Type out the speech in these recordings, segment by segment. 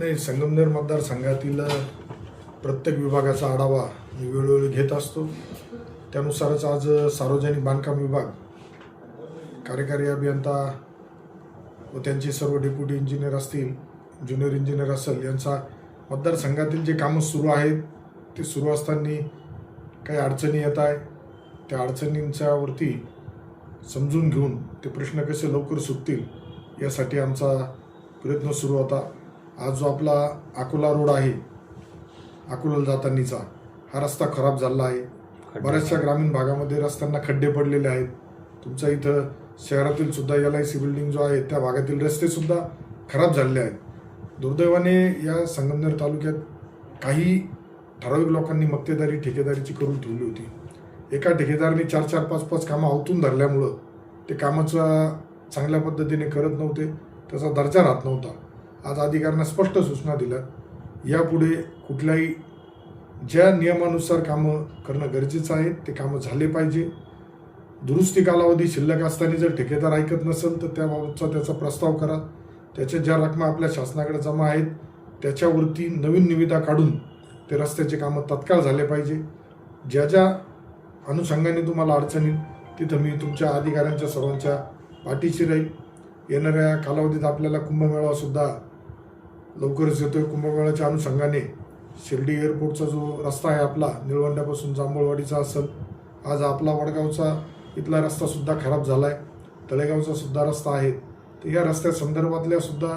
नाही संगमनेर मतदारसंघातील प्रत्येक विभागाचा आढावा मी वेळोवेळी घेत असतो. त्यानुसारच आज सार्वजनिक बांधकाम विभाग कार्यकारी अभियंता व त्यांचे सर्व डेप्युटी इंजिनियर असतील ज्युनियर इंजिनियर असेल यांचा मतदारसंघातील जे कामं सुरू आहेत ते सुरू असताना काही अडचणी येत आहे. त्या अडचणींच्यावरती समजून घेऊन ते प्रश्न कसे लवकर सुटतील यासाठी आमचा प्रयत्न सुरू होता. आज जो आपला अकोला रोड आहे अकोला जातानीचा हा रस्ता खराब झाला आहे. बऱ्याचशा ग्रामीण भागामध्ये रस्त्यांना खड्डे पडलेले आहेत. तुमच्या इथं शहरातील सुद्धा एल आय सी बिल्डिंग जो आहे त्या भागातील रस्ते सुद्धा खराब झालेले आहेत. दुर्दैवाने या संगमनेर तालुक्यात काही ठराविक लोकांनी मक्तेदारी ठेकेदारीची करून ठेवली होती. एका ठेकेदाराने चार चार पाच पाच कामं आवतून धरल्यामुळं ते कामाचा चांगल्या पद्धतीने करत नव्हते त्याचा दर्जा राहत नव्हता. आज अधिकाऱ्यांना स्पष्ट सूचना दिल्या यापुढे कुठल्याही ज्या नियमानुसार कामं करणं गरजेचं आहे ते कामं झाले पाहिजे. दुरुस्ती कालावधी शिल्लक असताना जर ठेकेदार ऐकत नसेल तर त्याबाबतचा त्याचा प्रस्ताव करा. त्याच्या ज्या रकमा आपल्या शासनाकडे जमा आहेत त्याच्यावरती नवीन निविदा काढून ते रस्त्याचे कामं तत्काळ झाले पाहिजे. ज्या ज्या अनुषंगाने तुम्हाला अडचणी तिथं मी तुमच्या अधिकाऱ्यांच्या सर्वांच्या पाठीशी राहील. येणाऱ्या कालावधीत आपल्याला कुंभमेळावासुद्धा लवकरच येतोय कुंभमेळाच्या अनुषंगाने. शिर्डी एअरपोर्टचा जो रस्ता आहे आपला निळवंड्यापासून जांभूळवाडीचा असेल आज आपला वडगावचा इथला रस्तासुद्धा खराब झाला आहे तळेगावचा सुद्धा रस्ता आहे. तर या रस्त्यासंदर्भातल्या सुद्धा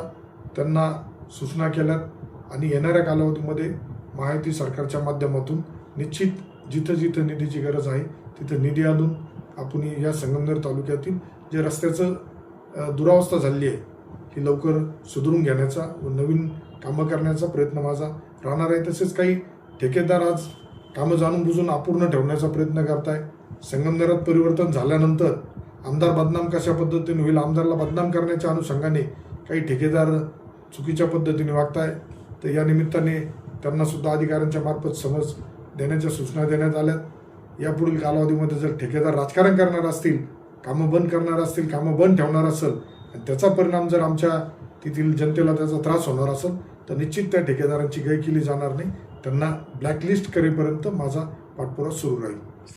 त्यांना सूचना केल्यात आणि येणाऱ्या कालावधीमध्ये महायुती सरकारच्या माध्यमातून निश्चित जिथं जिथं निधीची गरज आहे तिथं निधी आणून आपण या संगमनेर तालुक्यातील जे रस्त्याचं दुरावस्था झाली आहे ही लवकर सुधरून घेण्याचा व नवीन कामं करण्याचा प्रयत्न माझा राहणार आहे. तसेच काही ठेकेदार आज कामं जाणून बुजून अपूर्ण ठेवण्याचा प्रयत्न करताय. संगमनेरात परिवर्तन झाल्यानंतर आमदार बदनाम कशा पद्धतीने होईल आमदारला बदनाम करण्याच्या अनुषंगाने काही ठेकेदार चुकीच्या पद्धतीने वागताय. तर या निमित्ताने त्यांनासुद्धा अधिकाऱ्यांच्या मार्फत समज देण्याच्या सूचना देण्यात आल्यात. यापुढील कालावधीमध्ये जर ठेकेदार राजकारण करणार असतील कामं बंद करणार असतील कामं बंद ठेवणार असेल त्याचा परिणाम जर आमच्या तेथील जनतेला त्याचा त्रास होणार असेल तर निश्चित त्या ठेकेदारांची गय केली जाणार नाही. त्यांना ब्लॅकलिस्ट करेपर्यंत माझा पाठपुरा सुरू राहील.